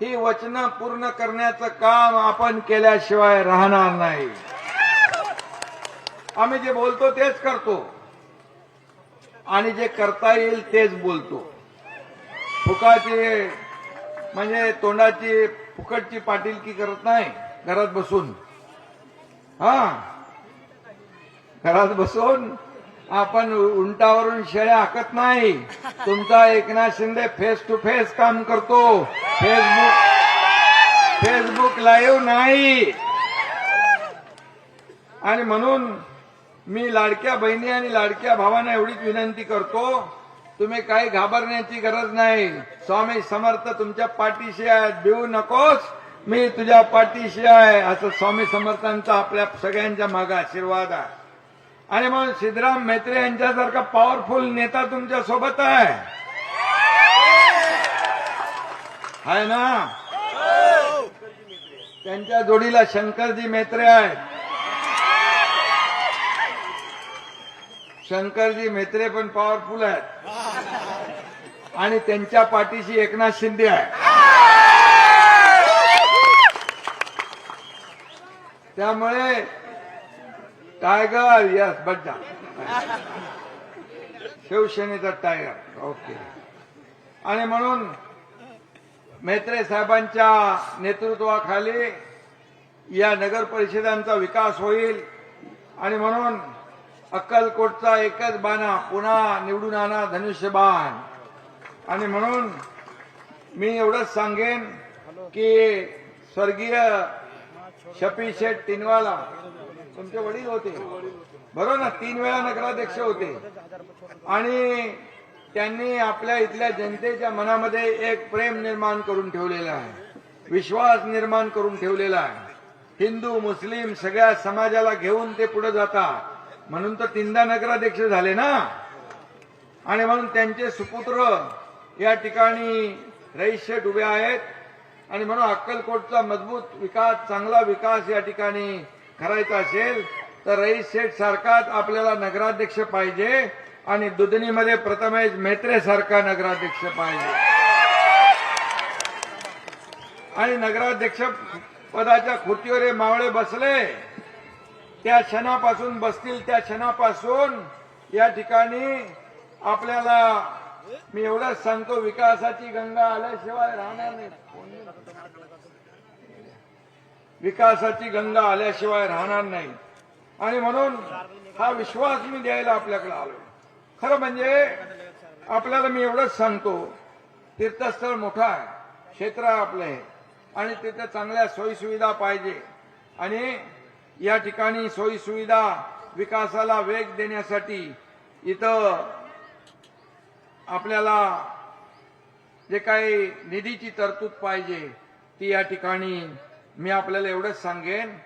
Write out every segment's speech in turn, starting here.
ही वचनं पूर्ण करण्याचं काम आपण केल्याशिवाय राहणार नाही. आम्ही जे बोलतो तेच करतो. आणि जे करता येईल तेच बोलतो. फुकाची म्हणजे तोंडाची फुकटची पाटीलकी करत नाही घरात बसून. हा. घरात बसून आपण उंटावरून शेळ्या हाकत नाही. तुमचा Eknath Shinde face to face काम करतो. फेसबुक फेसबुक लाईव्ह नाही. आणि म्हणून मी लाडक्या बहिणी आणि लाडक्या भावांना एवढीच विनंती करतो. तुम्ही काही घाबरण्याची गरज नाही. स्वामी समर्थ तुमच्या पाठीशी आहेत देऊ नकोस. मी तुझ्या पाठीशी आहे. असं स्वामी समर्थांचा आपल्या सगळ्यांच्या मागे आशीर्वाद आहे. आणि म्हणून सिद्धराम मेत्रे यांच्यासारखा पॉवरफुल नेता तुमच्यासोबत आहे. हाय ना? त्यांच्या जोडीला शंकरजी मेत्रे आहेत. शंकरजी मेत्रे पण पॉवरफुल आहेत. आणि त्यांच्या पाठीशी एकनाथ शिंदे आहे त्यामुळे टायगर यस बड्डा शिवसेनेचा टायगर ओके आणि म्हणून मेत्रे साहेबांच्या नेतृत्वाखाली या नगर परिषदांचा विकास होईल. आणि म्हणून अक्कलकोटचा एकच बाणा पुन्हा निवडून आणा धनुष्यबाण. आणि म्हणून मी एवढंच सांगेन की स्वर्गीय शपी शेठ तिनवाला तुमचे वडील होते. बरोबर ना? तीन वेळा नगराध्यक्ष होते. आणि त्यांनी आपल्या इथल्या जनतेच्या मनामध्ये एक प्रेम निर्माण करून ठेवलेलं आहे. विश्वास निर्माण करून ठेवलेला आहे. हिंदू मुस्लिम सगळ्या समाजाला घेऊन ते पुढे जातात. म्हणून तर तीनदा नगराध्यक्ष झाले ना? आणि म्हणून त्यांचे सुपुत्र या ठिकाणी रईस उभे आहेत. आणि म्हणून अक्कलकोटचा मजबूत विकास चांगला विकास या ठिकाणी करायचा असेल तर रईस शेठ सारखाच आपल्याला नगराध्यक्ष पाहिजे आणि दुधनीमध्ये प्रथमेश मेत्रे सारखा नगराध्यक्ष पाहिजे. आणि नगराध्यक्ष पदाच्या खुर्चीवर हे मावळे बसले त्या क्षणापासून बसतील त्या क्षणापासून या ठिकाणी आपल्याला मी एवढंच सांगतो विकासाची गंगा आल्याशिवाय राहणार नाही. विकासाची गंगा आल्याशिवाय राहणार नाही. आणि म्हणून हा विश्वास मी द्यायला आपल्याकडे आलो खरं म्हणजे आपल्याला मी एवढंच सांगतो तीर्थस्थळ मोठं आहे क्षेत्र आहे आपलं हे. आणि तिथे चांगल्या सोयीसुविधा पाहिजे. आणि या ठिकाणी सोयीसुविधा विकासाला वेग देण्यासाठी इथं आपल्याला जे काही निधीची तरतूद पाहिजे ती या ठिकाणी मी आपल्याला एवढंच सांगेन.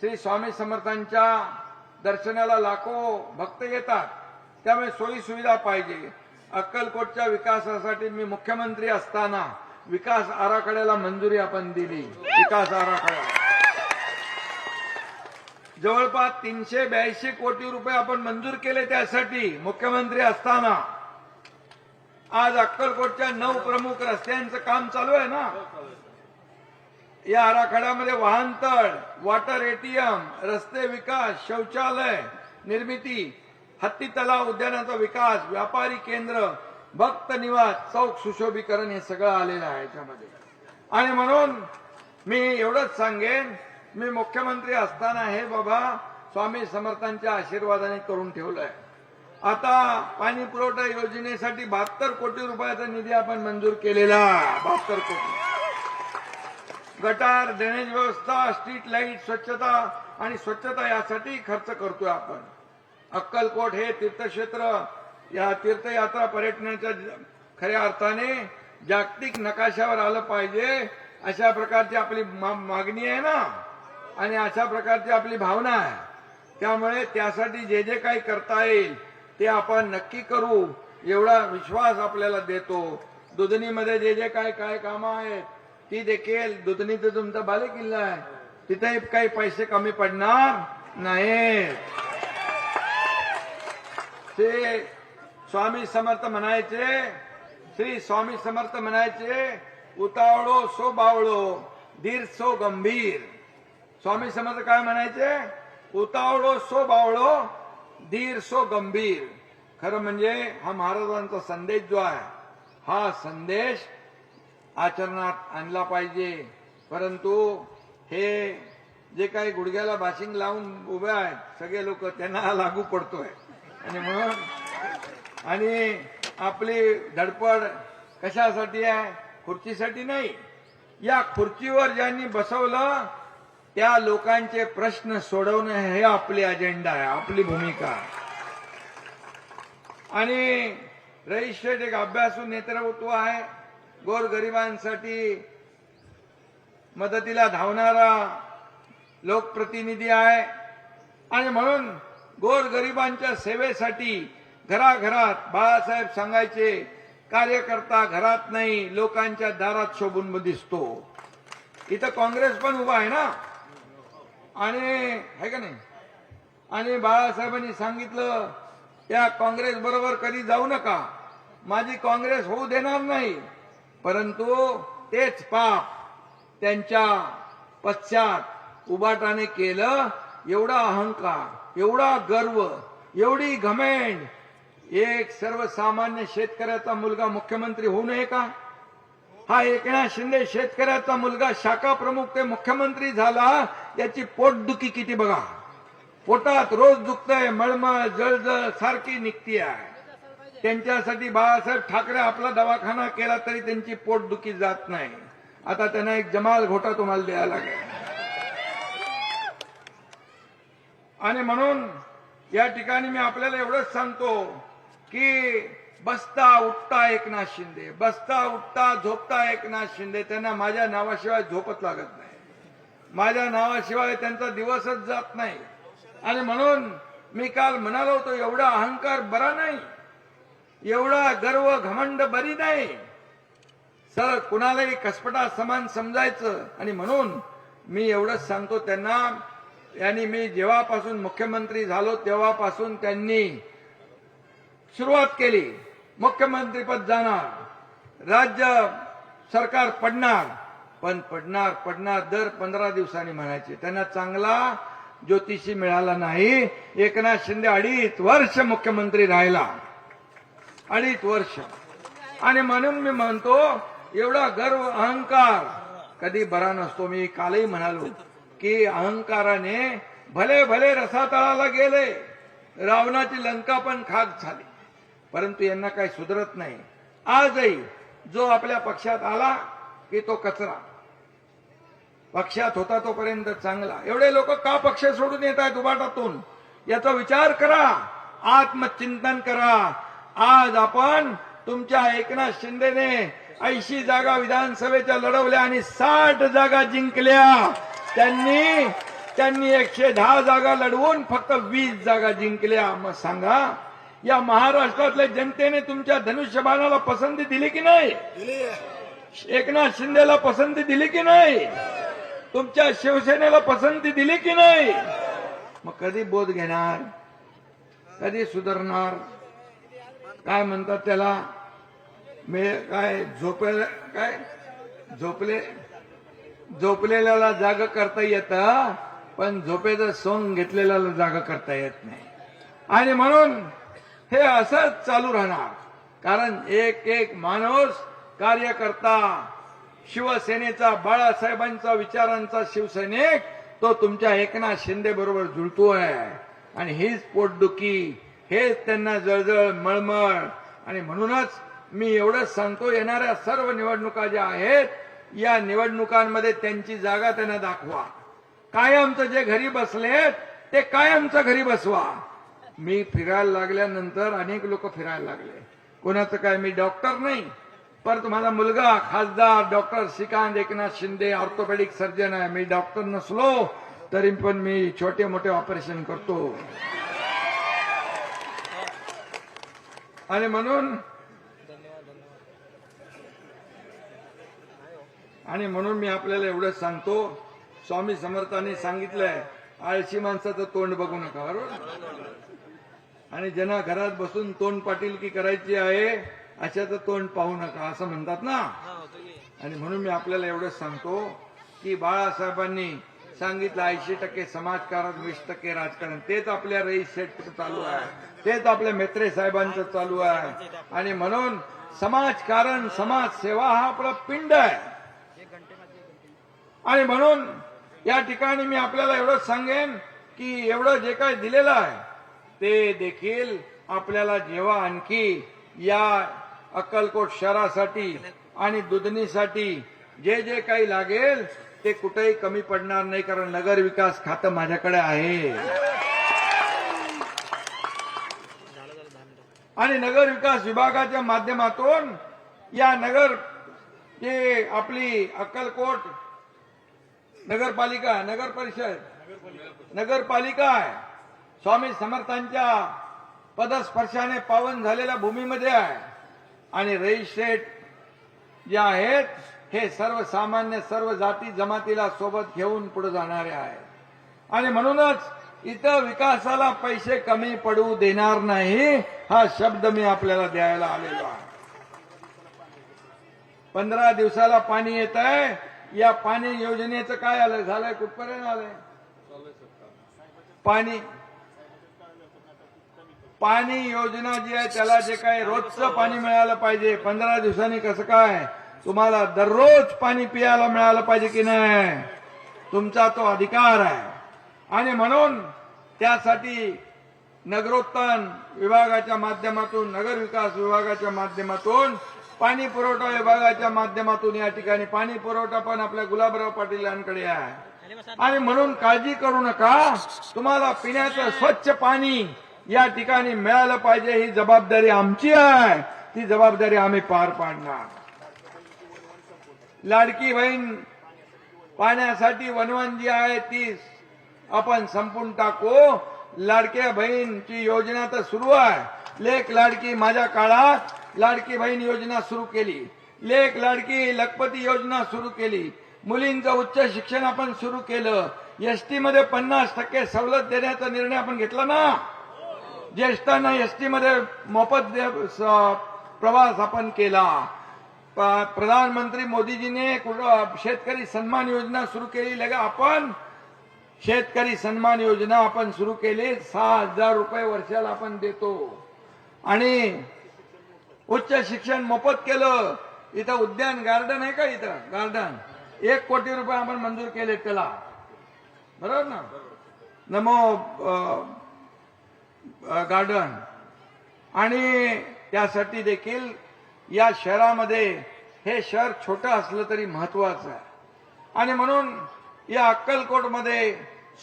श्री स्वामी समर्थांच्या दर्शनाला लाखो भक्त येतात. त्यामुळे सोयी सुविधा पाहिजे. अक्कलकोटच्या विकासासाठी मी मुख्यमंत्री असताना विकास आराखड्याला मंजुरी आपण दिली. विकास आराखडा. जवळपास तीनशे ब्याऐंशी कोटी रुपये आपण मंजूर केले त्यासाठी मुख्यमंत्री असताना. आज अक्कलकोटच्या नऊ प्रमुख रस्त्यांचं काम चालू आहे ना? या आराखड्यामध्ये वाहनतळ वॉटर एटीएम रस्ते विकास शौचालय निर्मिती हत्ती तलाव उद्यानाचा विकास व्यापारी केंद्र भक्त निवास चौक सुशोभीकरण हे सगळं आलेलं आहे याच्यामध्ये. आणि म्हणून मी एवढंच सांगेन मी मुख्यमंत्री असताना हे बाबा स्वामी समर्थांच्या आशीर्वादाने करून ठेवलंय. आता पाणी पुरवठा योजनेसाठी बहात्तर कोटी रुपयाचा निधी आपण मंजूर केलेला बहात्तर कोटी. गटार ड्रेनेज व्यवस्था स्ट्रीट लाइट स्वच्छता आणि स्वच्छता यासाठी खर्च करतोय आपण. अक्कलकोट हे तीर्थक्षेत्र या तीर्थयात्रा पर्यटनाच्या खऱ्या अर्थाने जागतिक नकाशावर आलं पाहिजे अशा प्रकारची आपली मा- मागणी आहे ना? आणि अशा प्रकारची आपली भावना आहे. त्यामुळे त्यासाठी जे जे काही करता येईल ते आपण नक्की करू. एवढा विश्वास आपल्याला देतो. दुधनीमध्ये जे जे काय काय कामं आहेत ती देखील दुधनीचं तुमचा बालेकिल्ला आहे. तिथे काही पैसे कमी पडणार नाहीत. ते स्वामी समर्थ म्हणायचे श्री स्वामी समर्थ म्हणायचे उतावळो सो बावळो धीर सो गंभीर. स्वामी समर्थ काय म्हणायचे उतावळो सो बावळो धीर सो गंभीर. खरं म्हणजे हा महाराजांचा संदेश जो आहे हा संदेश आचरणात आणला पाहिजे. परंतु हे जे काही गुडघ्याला बाशिंग लावून उभे आहेत सगळे लोक त्यांना लागू पडतोय. आणि म्हणून आणि आपली धडपड कशासाठी आहे? खुर्चीसाठी नाही. या खुर्चीवर ज्यांनी बसवलं त्या लोकांचे प्रश्न सोडवणं हे आपली अजेंडा आहे आपली भूमिका. आणि रजिस्ट्रेट एक अभ्यासू नेतृत्व आहे. गोरगरिबांसाठी मदतीला धावणारा लोकप्रतिनिधी आहे. आणि म्हणून गोरगरिबांच्या सेवेसाठी घराघरात बाळासाहेब सांगायचे कार्यकर्ता घरात नाही लोकांच्या दारात शोभून दिसतो. इथं काँग्रेस पण उभा आहे ना? आणि आहे का नाही? आणि बाळासाहेबांनी सांगितलं त्या काँग्रेस बरोबर कधी जाऊ नका. माझी काँग्रेस होऊ देणार नाही. परंतु तेच पाप त्यांच्या पश्चात उबाटाने केलं. एवढा अहंकार एवढा गर्व एवढी घमेंड. एक सर्वसामान्य शेतकऱ्याचा मुलगा मुख्यमंत्री होऊ नये का? हा एकनाथ शिंदे शेतकऱ्याचा मुलगा शाखा प्रमुख ते मुख्यमंत्री झाला याची पोटदुखी किती बघा. पोटात रोज दुखतंय मळमळ जळजळ सारखी निघती आहे त्यांच्यासाठी बाळासाहेब ठाकरे आपला दवाखाना केला तरी त्यांची पोटदुखी जात नाही. आता त्यांना एक जमाल घोटा तुम्हाला द्यायला लागेल. आणि म्हणून या ठिकाणी मी आपल्याला एवढंच सांगतो की बसता उठता एकनाथ शिंदे. बसता उठता झोपता एकनाथ शिंदे. त्यांना माझ्या नावाशिवाय झोपत लागत नाही. माझ्या नावाशिवाय त्यांचा दिवसच जात नाही. आणि म्हणून मी काल म्हणालो होतो एवढा अहंकार बरा नाही. एवढा गर्व घमंड बरी नाही. सर कुणालाही कसपटा समान समजायचं आणि म्हणून मी एवढंच सांगतो त्यांना यांनी मी जेव्हापासून मुख्यमंत्री झालो तेव्हापासून त्यांनी सुरुवात केली. मुख्यमंत्रीपद जाणार राज्य सरकार पडणार पण पडणार पडणार दर पंधरा दिवसांनी म्हणायचे. त्यांना चांगला ज्योतिषी मिळाला नाही. एकनाथ शिंदे अडीच वर्ष मुख्यमंत्री राहिला. अडीच वर्ष. आणि म्हणून मी म्हणतो एवढा गर्व अहंकार. कधी बरा नसतो. मी कालही म्हणालो की अहंकाराने भले भले रसातळाला गेले रावणाची लंका पण खाक झाली. परंतु यांना काही सुधरत नाही. आजही जो आपल्या पक्षात आला की तो कचरा. पक्षात होता तोपर्यंत चांगला. एवढे लोक का पक्ष सोडून येत आहेत उभाटातून याचा विचार करा. आत्मचिंतन करा. आज आपण तुमच्या एकनाथ शिंदेने ऐंशी जागा विधानसभेच्या लढवल्या आणि साठ जागा जिंकल्या. त्यांनी त्यांनी एकशे दहा जागा लढवून फक्त वीस जागा जिंकल्या. मग सांगा या महाराष्ट्रातल्या जनतेने तुमच्या धनुष्यबाणाला पसंती दिली की नाही? एकनाथ शिंदेला पसंती दिली की नाही? तुमच्या शिवसेनेला पसंती दिली की नाही? मग कधी बोध घेणार? कधी सुधारणार? काय म्हणतात त्याला? मे काय झोपे काय? झोपले झोपलेल्याला जाग करता येतं पण झोपेचं सोंग घेतलेल्याला जाग करता येत नाही. आणि म्हणून हे असंच चालू राहणार. कारण एक एक माणूस कार्यकर्ता शिवसेनेचा बाळासाहेबांचा विचारांचा शिवसैनिक तो तुमच्या एकनाथ शिंदे बरोबर जुळतोय. आणि हीच पोटदुखी हेच त्यांना जळजळ मळमळ. आणि म्हणूनच मी एवढंच सांगतो येणाऱ्या सर्व निवडणुका ज्या आहेत या निवडणुकांमध्ये त्यांची जागा त्यांना दाखवा. कायमचं जे घरी बसलेत ते कायमचं घरी बसवा. मी फिरायला लागल्यानंतर अनेक लोक फिरायला लागले. कोणाचं काय मी डॉक्टर नाही. पर तुम्हाला मुलगा खासदार doctor Shrikant Eknath Shinde orthopaedic surgeon आहे. मी डॉक्टर नसलो तरी पण मी छोटे मोठे ऑपरेशन करतो. आणि म्हणून आणि म्हणून मी आपल्याला एवढंच सांगतो. स्वामी समर्थांनी सांगितलंय आळशी माणसाचं तोंड बघू नका बरोबर? आणि ज्यांना घरात बसून तोंड पाटील की करायची आहे अशाचं तोंड पाहू नका असं म्हणतात ना? आणि म्हणून मी आपल्याला एवढंच सांगतो की बाळासाहेबांनी सांगितलं ऐंशी टक्के समाजकारण वीस टक्के राजकारण. तेच आपल्या रईस सेटचं चालू आहे. तेच आपल्या मेत्रे साहेबांचं चालू आहे. आणि म्हणून समाजकारण समाजसेवा हा आपला पिंड आहे. आणि म्हणून या ठिकाणी मी आपल्याला एवढंच सांगेन की एवढं जे काय दिलेलं आहे ते देखील आपल्याला जेव्हा आणखी या अक्कलकोट शहरासाठी आणि दुधनीसाठी जे जे काही लागेल ते कुठेही कमी पडणार नाही कारण नगर विकास खातं माझ्याकडे आहे. आणि नगर विकास विभागाच्या माध्यमातून या नगर जे आपली अक्कलकोट नगरपालिका नगर परिषद नगरपालिका आहे. स्वामी समर्थांच्या पदस्पर्शाने पावन झालेल्या भूमीमध्ये आहे. आणि रईस जे आहेत हे सर्वसामान्य सर्व जाती जमातीला सोबत घेऊन पुढे जाणारे आहे आणि म्हणूनच इथं विकासाला पैसे कमी पडू देणार नाही हा शब्द मी आपल्याला द्यायला आलेलो आहे. पंधरा दिवसाला पाणी येत आहे या पाणी योजनेचं काय आलं? झालंय कुठपर्यंत आलंय? पाणी. पाणी योजना जी आहे त्याला जे काय रोजचं पाणी मिळालं पाहिजे पंधरा दिवसांनी कसं काय? तुम्हाला दररोज पाणी पियाला मिळालं पाहिजे की नाही? तुमचा तो अधिकार आहे. आणि म्हणून त्यासाठी नगरोत्थान विभागाच्या माध्यमातून नगर विकास विभागाच्या माध्यमातून पाणी पुरवठा विभागाच्या माध्यमातून या ठिकाणी पाणी पुरवठा पण आपल्या गुलाबराव पाटील यांकडे आहे. आणि म्हणून काळजी करू नका. तुम्हाला पिण्याचं स्वच्छ पाणी या ठिकाणी मिळालं पाहिजे ही जबाबदारी आमची आहे. ती जबाबदारी आम्ही पार पाडणार. लाडकी बहीण पाण्यासाठी वनवन जी आहे ती आपण संपून टाकू. लाडक्या बहीणची योजना तर सुरू आहे. लेख लाडकी माझ्या काळात लाडकी बहीण योजना सुरू केली. लेख लाडकी लखपती योजना सुरू केली. मुलींचं उच्च शिक्षण आपण सुरू केलं. एसटी मध्ये पन्नास टक्के सवलत देण्याचा निर्णय आपण घेतला ना? ज्येष्ठांना एसटी मध्ये मोफत दे- स- प्रवास आपण केला. प्रधानमंत्री मोदीजीने कुठं शेतकरी सन्मान योजना सुरू केली? लगा आपण शेतकरी सन्मान योजना आपण सुरू केली. सहा हजार रुपये वर्षाला आपण देतो. आणि उच्च शिक्षण मोफत केलं. इथं उद्यान गार्डन आहे का इथं? गार्डन. एक कोटी रुपये आपण मंजूर केले त्याला. बरोबर ना? नमो गार्डन. आणि त्यासाठी देखील या शहरामध्ये हे शहर छोटं असलं तरी महत्वाचं आहे. आणि म्हणून या अक्कलकोटमध्ये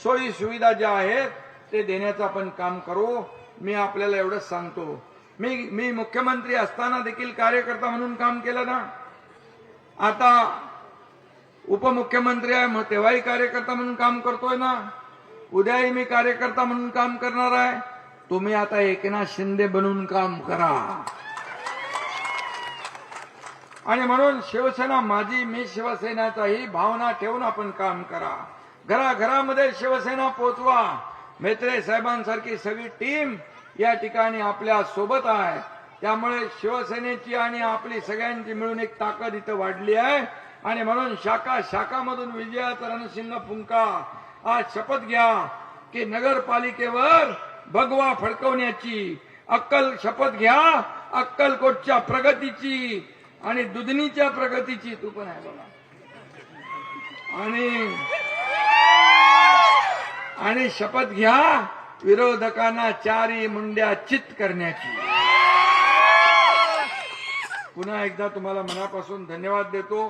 सोयी सुविधा ज्या आहेत ते देण्याचं आपण काम करू. मी आपल्याला एवढंच सांगतो. मी मी मुख्यमंत्री असताना देखील कार्यकर्ता म्हणून काम केलं ना. आता उपमुख्यमंत्री आहे मग तेव्हाही कार्यकर्ता म्हणून काम करतोय ना. उद्याही मी कार्यकर्ता म्हणून काम करणार आहे. तुम्ही आता एकनाथ शिंदे बनून काम करा. आणि म्हणून शिवसेना माझी मी शिवसेनाचा ही भावना ठेवून आपण काम करा. घराघरामध्ये शिवसेना पोचवा. मेत्रे साहेबांसारखी सगळी टीम या ठिकाणी आपल्यासोबत आहे. त्यामुळे शिवसेनेची आणि आपली सगळ्यांची मिळून एक ताकद इथं वाढली आहे. आणि म्हणून शाखा शाखामधून विजयाचा रणसिंह फुंका. आज शपथ घ्या की नगरपालिकेवर भगवा फडकवण्याची अक्कल शपथ घ्या. अक्कलकोटच्या प्रगतीची आणि दुधनीच्या प्रगतीची तू पण आहे बघा. आणि आणि शपथ घ्या विरोधकांना चारी मुंड्या चित करण्याची. पुन्हा एकदा तुम्हाला मनापासून धन्यवाद देतो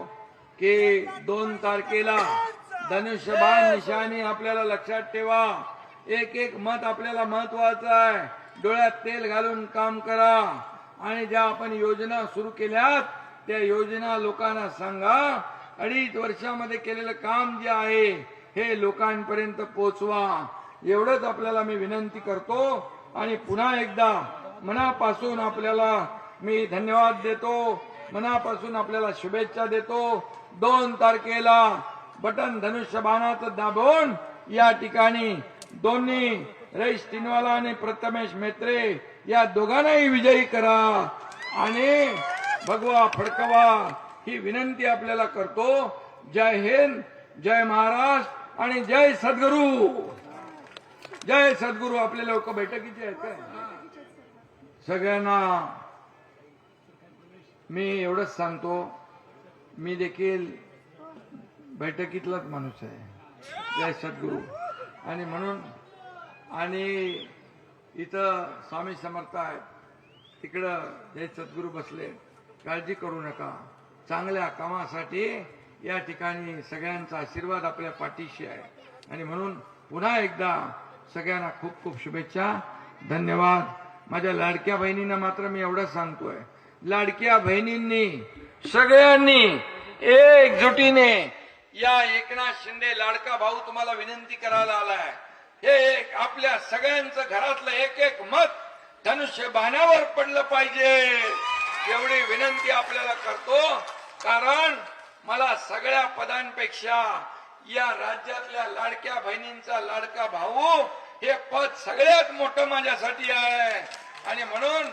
की दोन तारखेला धनुष्यबाण निशाणी आपल्याला लक्षात ठेवा. एक एक मत आपल्याला महत्वाचं आहे. डोळ्यात तेल घालून काम करा. आणि ज्या आपण योजना सुरू केल्यात त्या योजना लोकांना सांगा. अडीच वर्षामध्ये केलेलं काम जे आहे हे लोकांपर्यंत पोचवा एवढंच आपल्याला मी विनंती करतो. आणि पुन्हा एकदा मनापासून आपल्याला मी धन्यवाद देतो. मनापासून आपल्याला शुभेच्छा देतो. दोन तारखेला बटन धनुष्यबाणाचं दाबून या ठिकाणी दोन्ही रईस तिनवाला आणि प्रथमेश मेत्रे या दोघांनाही विजयी करा. आणि भगवा फडकवा ही विनंती आपल्याला करतो. जय हिंद जय महाराष्ट्र आणि जय सद्गुरू. जय सद्गुरू. आपले लोक बैठकीचे आहेत काय? सगळ्यांना मी एवढंच सांगतो. मी देखील बैठकीतलाच माणूस आहे. जय सद्गुरू. आणि म्हणून आणि इथं स्वामी समर्थ आहेत. तिकडं हे सद्गुरू बसले. काळजी करू नका. चांगल्या कामासाठी या ठिकाणी सगळ्यांचा आशीर्वाद आपल्या पाठीशी आहे. आणि म्हणून पुन्हा एकदा सगळ्यांना खूप खूप शुभेच्छा. धन्यवाद. माझ्या लाडक्या बहिणींना मात्र मी एवढंच सांगतोय. लाडक्या बहिणींनी सगळ्यांनी एकजुटीने या एकनाथ शिंदे लाडका भाऊ तुम्हाला विनंती करायला आलाय. हे एक आपल्या सगळ्यांचं घरातलं एक एक मत धनुष्य बाण्यावर पडलं पाहिजे. एवढी विनंती आपल्याला करतो. कारण मला सगळ्या पदांपेक्षा या राज्यातल्या लाडक्या बहिणींचा लाडका भाऊ हे पद सगळ्यात मोठं माझ्यासाठी आहे. आणि म्हणून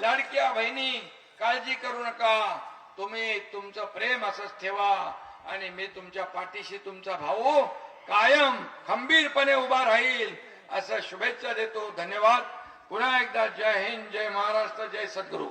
लाडक्या बहिणी काळजी करू नका. तुम्ही तुमचं प्रेम असंच ठेवा. आणि मी तुमच्या पाठीशी तुमचा भाऊ कायम खंबीरपणे उभा राहील. असं शुभेच्छा देतो. धन्यवाद. पुन्हा एकदा जय हिंद जय महाराष्ट्र जय सद्गुरू.